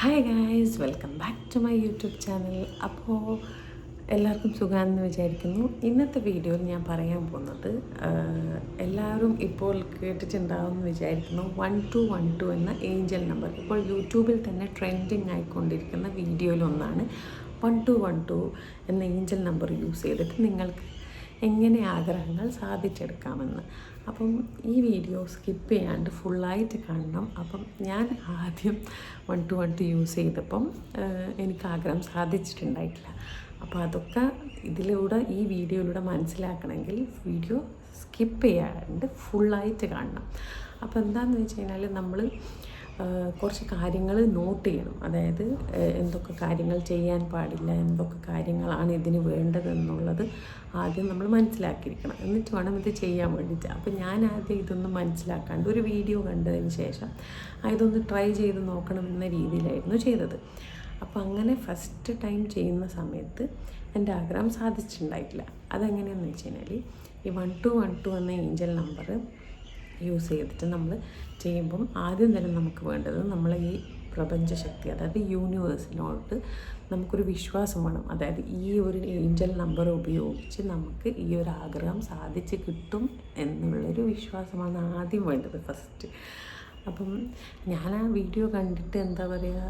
Hi guys welcome back to my YouTube channel അപ്പോൾ എല്ലാവർക്കും സുഖമാണെന്ന് വിചാരിക്കുന്നു. ഇന്നത്തെ വീഡിയോയിൽ ഞാൻ പറയാൻ പോകുന്നത് എല്ലാവരും ഇപ്പോൾ കേട്ടിട്ടുണ്ടാവുമെന്ന് വിചാരിക്കുന്നു. വൺ ടു വൺ ടു എന്ന ഏഞ്ചൽ നമ്പർ ഇപ്പോൾ യൂട്യൂബിൽ തന്നെ ട്രെൻഡിങ് ആയിക്കൊണ്ടിരിക്കുന്ന വീഡിയോയിലൊന്നാണ് വൺ ടു വൺ ടു എന്ന ഏഞ്ചൽ നമ്പർ യൂസ് ചെയ്തിട്ട് നിങ്ങൾക്ക് എങ്ങനെ ആഗ്രഹങ്ങൾ സാധിച്ചെടുക്കാമെന്ന്. അപ്പം ഈ വീഡിയോ സ്കിപ്പ് ചെയ്യാണ്ട് ഫുള്ളായിട്ട് കാണണം. അപ്പം ഞാൻ ആദ്യം one two one two use ചെയ്തപ്പം എനിക്ക് ആഗ്രഹം സാധിച്ചിട്ടുണ്ടായിട്ടില്ല. അപ്പോൾ അതൊക്കെ ഇതിലൂടെ ഈ വീഡിയോയിലൂടെ മനസ്സിലാക്കണമെങ്കിൽ വീഡിയോ സ്കിപ്പ് ചെയ്യാണ്ട് ഫുള്ളായിട്ട് കാണണം. അപ്പോൾ എന്താണെന്ന് വെച്ച് കഴിഞ്ഞാൽ നമ്മൾ കുറച്ച് കാര്യങ്ങൾ നോട്ട് ചെയ്യണം. അതായത് എന്തൊക്കെ കാര്യങ്ങൾ ചെയ്യാൻ പാടില്ല എന്തൊക്കെ കാര്യങ്ങളാണ് ഇതിന് വേണ്ടതെന്നുള്ളത് ആദ്യം നമ്മൾ മനസ്സിലാക്കിയിരിക്കണം. എന്നിട്ട് വേണം ഇത് ചെയ്യാൻ വേണ്ടിയിട്ട്. അപ്പോൾ ഞാൻ ആദ്യം ഇതൊന്നും മനസ്സിലാക്കാണ്ട് ഒരു വീഡിയോ കണ്ടതിന് ശേഷം ഇതൊന്ന് ട്രൈ ചെയ്ത് നോക്കണം എന്ന രീതിയിലായിരുന്നു ചെയ്തത്. അപ്പോൾ അങ്ങനെ ഫസ്റ്റ് ടൈം ചെയ്യുന്ന സമയത്ത് എന്റെ ആഗ്രഹം സാധിച്ചിട്ടുണ്ടായിട്ടില്ല. അതെങ്ങനെയാണെന്ന് വെച്ച് കഴിഞ്ഞാൽ ഈ വൺ ടു വൺ ടു എന്ന ഏഞ്ചൽ നമ്പർ യൂസ് ചെയ്തിട്ട് നമ്മൾ ചെയ്യുമ്പം ആദ്യം തന്നെ നമുക്ക് വേണ്ടത് നമ്മൾ ഈ പ്രപഞ്ചശക്തി അതായത് യൂണിവേഴ്സിനോട് നമുക്കൊരു വിശ്വാസം വേണം. അതായത് ഈ ഒരു ഏഞ്ചൽ നമ്പർ ഉപയോഗിച്ച് നമുക്ക് ഈ ഒരു ആഗ്രഹം സാധിച്ച് കിട്ടും എന്നുള്ളൊരു വിശ്വാസമാണ് ആദ്യം വേണ്ടത് ഫസ്റ്റ് അപ്പം ഞാൻ ആ വീഡിയോ കണ്ടിട്ട് എന്താ പറയുക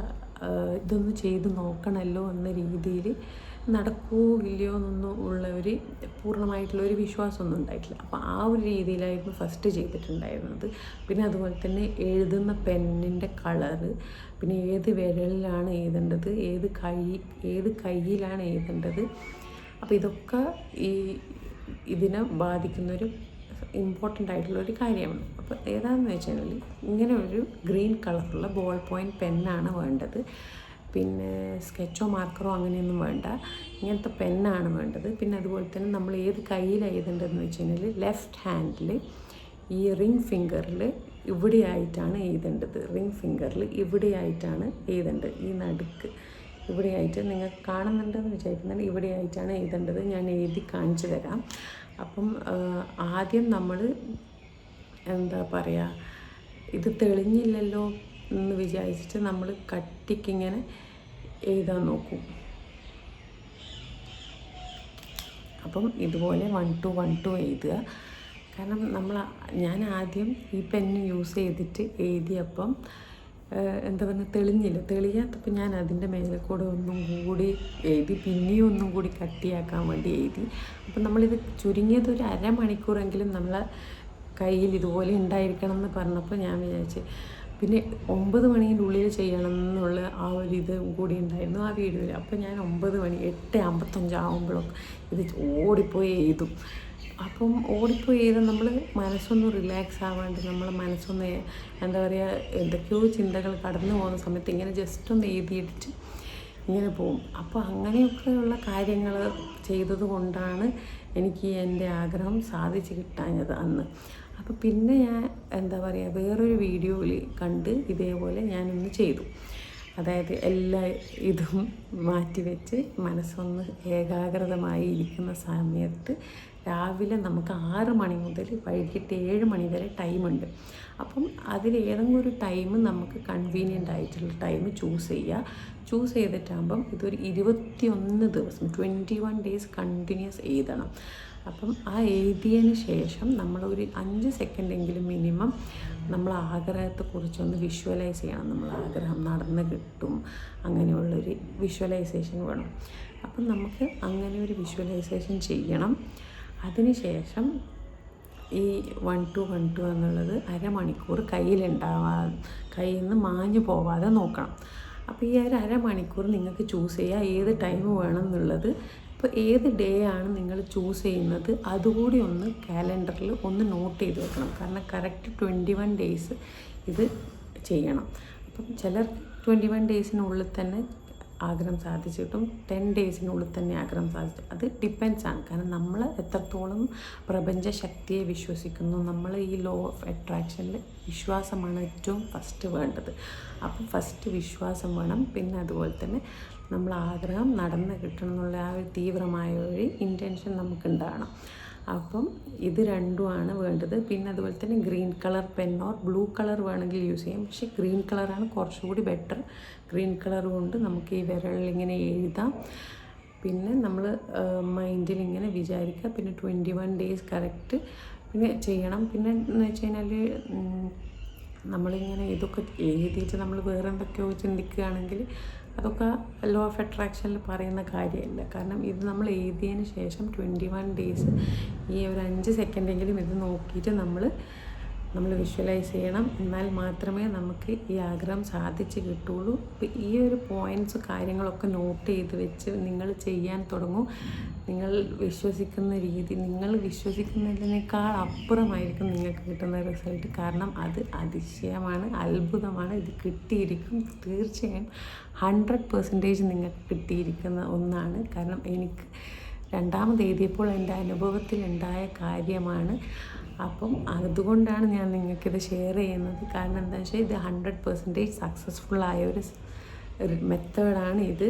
ഇതൊന്ന് ചെയ്ത് നോക്കണമല്ലോ എന്ന രീതിയിൽ നടക്കുമോ ഇല്ലയോ എന്നൊന്നും ഉള്ള ഒരു പൂർണമായിട്ടുള്ള ഒരു വിശ്വാസമൊന്നും ഉണ്ടായിട്ടില്ല. അപ്പോൾ ആ ഒരു രീതിയിലായിരുന്നു ഫസ്റ്റ് ചെയ്തിട്ടുണ്ടായിരുന്നത്. പിന്നെ അതുപോലെ തന്നെ എഴുതുന്ന പെന്നിന്റെ കളറ് പിന്നെ ഏത് വിരലിലാണ് എഴുതേണ്ടത് ഏത് കൈ ഏത് കയ്യിലാണ് എഴുതേണ്ടത്. അപ്പോൾ ഇതൊക്കെ ഈ ഇതിനെ ബാധിക്കുന്നൊരു ഇമ്പോർട്ടന്റ് ആയിട്ടുള്ള ഒരു കാര്യമാണ്. അപ്പോൾ ഏതാണെന്ന് വെച്ചാൽ ഇങ്ങനെ ഒരു ഗ്രീൻ കളറുള്ള ബോൾ പോയിന്റ് പെന്നാണ് വേണ്ടത്. പിന്നെ സ്കെച്ചോ മാർക്കറോ അങ്ങനെയൊന്നും വേണ്ട. ഇങ്ങനത്തെ പെന്നാണ് വേണ്ടത്. പിന്നെ അതുപോലെ തന്നെ നമ്മൾ ഏത് കയ്യിലാണ് എഴുതേണ്ടതെന്ന് വെച്ച് കഴിഞ്ഞാൽ ലെഫ്റ്റ് ഹാൻഡിൽ ഈ റിംഗ് ഫിംഗറിൽ ഇവിടെയായിട്ടാണ് എഴുതേണ്ടത്. റിംഗ് ഫിംഗറിൽ ഇവിടെയായിട്ടാണ് എഴുതേണ്ടത്. ഈ നടുക്ക് ഇവിടെയായിട്ട് നിങ്ങൾ കാണുന്നുണ്ടെന്ന് വിചാരിക്കുന്നത് ഇവിടെയായിട്ടാണ് എഴുതേണ്ടത്. ഞാൻ എഴുതി കാണിച്ചു തരാം. അപ്പം ആദ്യം നമ്മൾ എന്താ പറയുക ഇത് തെളിഞ്ഞില്ലല്ലോ എന്ന് വിചാരിച്ചിട്ട് നമ്മൾ കട്ടിക്കിങ്ങനെ എഴുതാൻ നോക്കൂ അപ്പം ഇതുപോലെ വൺ ടു വൺ ടു എഴുതുക. കാരണം നമ്മൾ ഞാൻ ആദ്യം ഈ പെന്ന് യൂസ് ചെയ്തിട്ട് എഴുതിയപ്പം എന്താ പറയുക തെളിഞ്ഞില്ല. തെളിയാത്തപ്പോൾ ഞാൻ അതിന്റെ മേലെ കൂടെ ഒന്നും കൂടി എഴുതി പിന്നെയും ഒന്നും കൂടി കട്ടിയാക്കാൻ വേണ്ടി എഴുതി. അപ്പം നമ്മളിത് ചുരുങ്ങിയത് ഒരു അരമണിക്കൂറെങ്കിലും നമ്മളെ കയ്യിൽ ഇതുപോലെ ഉണ്ടായിരിക്കണം എന്ന് പറഞ്ഞപ്പോൾ ഞാൻ വിചാരിച്ച് പിന്നെ ഒമ്പത് മണീന്റെ ഉള്ളിൽ ചെയ്യണം എന്നുള്ള ആ ഒരു ഇത് കൂടി ഉണ്ടായിരുന്നു ആ വീഡിയോയിൽ. അപ്പോൾ ഞാൻ ഒമ്പത് മണി എട്ട് അമ്പത്തഞ്ചാവുമ്പോഴൊക്കെ ഇത് ഓടിപ്പോയി എഴുതും. അപ്പം ഓടിപ്പോയി എഴുതാൻ നമ്മൾ മനസ്സൊന്ന് റിലാക്സ് ആവാണ്ട് നമ്മൾ മനസ്സൊന്ന് എന്താ പറയുക എന്തൊക്കെയോ ചിന്തകൾ കടന്നു പോകുന്ന സമയത്ത് ഇങ്ങനെ ജസ്റ്റ് ഒന്ന് എഴുതിയിട്ട് ഇങ്ങനെ പോകും അപ്പോൾ അങ്ങനെയൊക്കെയുള്ള കാര്യങ്ങൾ ചെയ്തത് കൊണ്ടാണ് എനിക്ക് എന്റെ ആഗ്രഹം സാധിച്ചു കിട്ടാഞ്ഞത് അന്ന്. അപ്പോൾ പിന്നെ ഞാൻ എന്താ പറയുക വേറൊരു വീഡിയോയിൽ കണ്ട് ഇതേപോലെ ഞാനൊന്ന് ചെയ്തു. അതായത് എല്ലാ ഇതും മാറ്റിവെച്ച് മനസ്സൊന്ന് ഏകാഗ്രതമായി ഇരിക്കുന്ന സമയത്ത് രാവിലെ നമുക്ക് ആറ് മണി മുതൽ വൈകിട്ട് ഏഴ് മണി വരെ ടൈമുണ്ട് അപ്പം അതിൽ ഏതെങ്കിലും ഒരു ടൈം നമുക്ക് കൺവീനിയന്റ് ആയിട്ടുള്ള ടൈം ചൂസ് ചെയ്യുക ചൂസ് ചെയ്തിട്ടാകുമ്പം ഇതൊരു ഇരുപത്തിയൊന്ന് ദിവസം ട്വന്റി വൺ ഡേയ്സ് കണ്ടിന്യൂസ് എഴുതണം. അപ്പം ആ എഴുതിയതിന് ശേഷം നമ്മളൊരു അഞ്ച് സെക്കൻഡെങ്കിലും മിനിമം നമ്മൾ ആഗ്രഹത്തെക്കുറിച്ചൊന്ന് വിഷ്വലൈസ് ചെയ്യണം. നമ്മൾ ആഗ്രഹം നടന്ന് കിട്ടും. അങ്ങനെയുള്ളൊരു വിഷ്വലൈസേഷൻ വേണം. അപ്പം നമുക്ക് അങ്ങനെ ഒരു വിഷ്വലൈസേഷൻ ചെയ്യണം. അതിനുശേഷം ഈ വൺ ടു വൺ ടു എന്നുള്ളത് അരമണിക്കൂർ കയ്യിലുണ്ടാവാ കയ്യിൽ നിന്ന് മാഞ്ഞു പോവാതെ നോക്കണം. അപ്പോൾ ഈ ഒരു അരമണിക്കൂർ നിങ്ങൾക്ക് ചൂസ് ചെയ്യുക ഏത് ടൈം വേണം എന്നുള്ളത്. ഇപ്പോൾ ഏത് ഡേ ആണ് നിങ്ങൾ ചൂസ് ചെയ്യുന്നത് അതുകൂടി ഒന്ന് കാലണ്ടറിൽ ഒന്ന് നോട്ട് ചെയ്ത് വെക്കണം. കാരണം കറക്റ്റ് ട്വന്റി വൺ ഡേയ്സ് ഇത് ചെയ്യണം. അപ്പം ചിലർ ട്വന്റി വൺ ഡേയ്സിനുള്ളിൽ തന്നെ ആഗ്രഹം സാധിച്ചു കിട്ടും ടെൻ ഡേയ്സിനുള്ളിൽ തന്നെ ആഗ്രഹം സാധിച്ചു. അത് ഡിപ്പെൻസ് ആണ്. കാരണം നമ്മൾ എത്രത്തോളം പ്രപഞ്ച ശക്തിയെ വിശ്വസിക്കുന്നു നമ്മൾ ഈ ലോ ഓഫ് അട്രാക്ഷനിൽ വിശ്വാസമാണ് ഏറ്റവും ഫസ്റ്റ് വേണ്ടത്. അപ്പം ഫസ്റ്റ് വിശ്വാസം വേണം. പിന്നെ അതുപോലെ തന്നെ നമ്മൾ ആഗ്രഹം നടന്ന് കിട്ടണം എന്നുള്ള ആ ഒരു തീവ്രമായ ഒരു ഇന്റൻഷൻ നമുക്കുണ്ടാകണം അപ്പം ഇത് രണ്ടുമാണ് വേണ്ടത്. പിന്നെ അതുപോലെ തന്നെ green colour pen or blue colour വേണമെങ്കിൽ യൂസ് ചെയ്യാം. പക്ഷേ ഗ്രീൻ കളറാണ് കുറച്ചുകൂടി ബെറ്റർ ഗ്രീൻ കളർ കൊണ്ട് നമുക്ക് ഈ വിരലിൽ ഇങ്ങനെ എഴുതാം. പിന്നെ നമ്മൾ മൈൻഡിൽ ഇങ്ങനെ വിചാരിക്കുക. പിന്നെ ട്വന്റി വൺ ഡേയ്സ് കറക്റ്റ് പിന്നെ ചെയ്യണം. പിന്നെ എന്ന് വെച്ച് കഴിഞ്ഞാൽ നമ്മളിങ്ങനെ ഇതൊക്കെ എഴുതിയിട്ട് നമ്മൾ വേറെ എന്തൊക്കെയോ ചിന്തിക്കുകയാണെങ്കിൽ അതൊക്കെ ലോ ഓഫ് അട്രാക്ഷനിൽ പറയുന്ന കാര്യമല്ല. കാരണം ഇത് നമ്മൾ എഴുതിയതിന് ശേഷം ട്വന്റി വൺ ഡേയ്സ് ഈ ഒരു അഞ്ച് സെക്കൻഡെങ്കിലും ഇത് നോക്കിയിട്ട് നമ്മൾ നമ്മൾ വിഷ്വലൈസ് ചെയ്യണം. എന്നാൽ മാത്രമേ നമുക്ക് ഈ ആഗ്രഹം സാധിച്ച് കിട്ടുള്ളൂ അപ്പോൾ ഈ ഒരു പോയിന്റ്സ് കാര്യങ്ങളൊക്കെ നോട്ട് ചെയ്ത് വെച്ച് നിങ്ങൾ ചെയ്യാൻ തുടങ്ങും. നിങ്ങൾ വിശ്വസിക്കുന്ന രീതി നിങ്ങൾ വിശ്വസിക്കുന്നതിനേക്കാൾ അപ്പുറമായിരിക്കും നിങ്ങൾക്ക് കിട്ടുന്ന റിസൾട്ട് കാരണം അത് അതിശയമാണ് അത്ഭുതമാണ്. ഇത് കിട്ടിയിരിക്കും. തീർച്ചയായും ഹൺഡ്രഡ് പെർസെന്റേജ് നിങ്ങൾക്ക് കിട്ടിയിരിക്കുന്ന ഒന്നാണ്. കാരണം എനിക്ക് രണ്ടാമത് എഴുതിയപ്പോൾ എന്റെ അനുഭവത്തിൽ ഉണ്ടായ കാര്യമാണ്. അപ്പം അതുകൊണ്ടാണ് ഞാൻ നിങ്ങൾക്കിത് ഷെയർ ചെയ്യുന്നത്. കാരണം എന്താ വെച്ചാൽ ഇത് ഹൺഡ്രഡ് പെർസെന്റേജ് സക്സസ്ഫുൾ ആയ ഒരു മെത്തേഡാണ് ഇത്.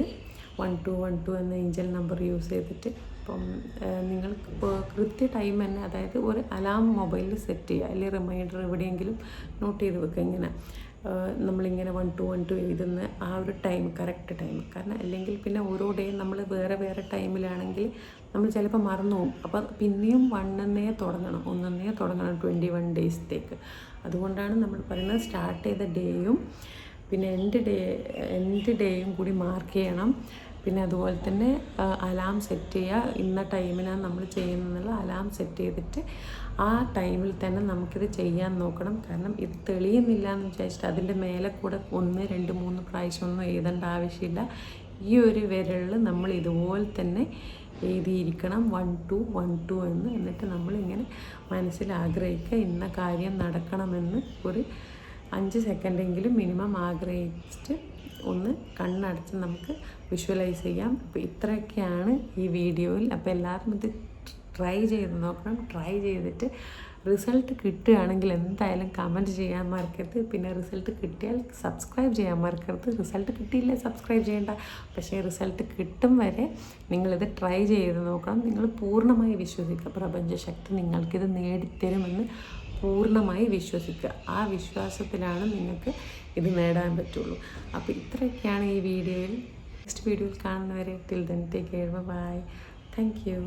വൺ ടു വൺ ടു എന്ന ഏഞ്ചൽ നമ്പർ യൂസ് ചെയ്തിട്ട്. അപ്പം നിങ്ങൾ കൃത്യ ടൈം തന്നെ അതായത് ഒരു അലാം മൊബൈലിൽ സെറ്റ് ചെയ്യുക. അല്ലെങ്കിൽ റിമൈൻഡർ എവിടെയെങ്കിലും നോട്ട് ചെയ്ത് വെക്കുക ഇങ്ങനെ. നമ്മളിങ്ങനെ വൺ ടു വൺ ടു എഴുതുന്ന ആ ഒരു ടൈം കറക്റ്റ് ടൈം കാരണം അല്ലെങ്കിൽ പിന്നെ ഓരോ ഡേയും നമ്മൾ വേറെ വേറെ ടൈമിലാണെങ്കിൽ നമ്മൾ ചിലപ്പോൾ മറന്നു പോകും. അപ്പോൾ പിന്നെയും വണ്ണെന്നേ തുടങ്ങണം. ഒന്നെന്നേ തുടങ്ങണം ട്വന്റി വൺ ഡേയ്സത്തേക്ക് അതുകൊണ്ടാണ് നമ്മൾ പറയുന്നത് സ്റ്റാർട്ട് ചെയ്ത ഡേയും പിന്നെ എന്റെ ഡേ എന്റെ ഡേയും കൂടി മാർക്ക് ചെയ്യണം. പിന്നെ അതുപോലെ തന്നെ അലാം സെറ്റ് ചെയ്യുക. ഇന്ന ടൈമിനാണ് നമ്മൾ ചെയ്യുന്നതെന്നുള്ള അലാം സെറ്റ് ചെയ്തിട്ട് ടൈമിൽ തന്നെ നമുക്കിത് ചെയ്യാൻ നോക്കണം. കാരണം ഇത് തെളിയുന്നില്ല എന്ന് വിചാരിച്ചിട്ട് അതിന്റെ മേലെ കൂടെ ഒന്ന് രണ്ട് മൂന്ന് പ്രാവശ്യം ഒന്നും എഴുതേണ്ട ആവശ്യമില്ല. ഈ ഒരു വിരലിൽ നമ്മൾ ഇതുപോലെ തന്നെ എഴുതിയിരിക്കണം. വൺ ടു വൺ ടു എന്ന് എന്നിട്ട് നമ്മളിങ്ങനെ മനസ്സിൽ ആഗ്രഹിക്കുക ഇന്ന കാര്യം നടക്കണമെന്ന് ഒരു അഞ്ച് സെക്കൻഡെങ്കിലും മിനിമം ആഗ്രഹിച്ചിട്ട് ഒന്ന് കണ്ണടച്ച് നമുക്ക് വിഷ്വലൈസ് ചെയ്യാം. അപ്പോൾ ഇത്രയൊക്കെയാണ് ഈ വീഡിയോയിൽ. അപ്പോൾ എല്ലാവരും ഇത് ട്രൈ ചെയ്ത് നോക്കണം. ട്രൈ ചെയ്തിട്ട് റിസൾട്ട് കിട്ടുകയാണെങ്കിൽ എന്തായാലും കമന്റ് ചെയ്യാൻ മറക്കരുത്. പിന്നെ റിസൾട്ട് കിട്ടിയാൽ സബ്സ്ക്രൈബ് ചെയ്യാൻ മറക്കരുത്. റിസൾട്ട് കിട്ടിയില്ല സബ്സ്ക്രൈബ് ചെയ്യേണ്ട. പക്ഷേ റിസൾട്ട് കിട്ടും വരെ നിങ്ങളിത് ട്രൈ ചെയ്ത് നോക്കണം. നിങ്ങൾ പൂർണമായി വിശ്വസിക്കുക. പ്രപഞ്ചശക്തി നിങ്ങൾക്കിത് നേടിത്തരുമെന്ന് പൂർണമായി വിശ്വസിക്കുക. ആ വിശ്വാസത്തിലാണ് നിങ്ങൾക്ക് ഇത് നേടാൻ പറ്റുള്ളൂ. അപ്പോൾ ഇത്രയൊക്കെയാണ് ഈ വീഡിയോയിൽ നെക്സ്റ്റ് വീഡിയോയിൽ കാണുന്നവരെ till then take bye thank you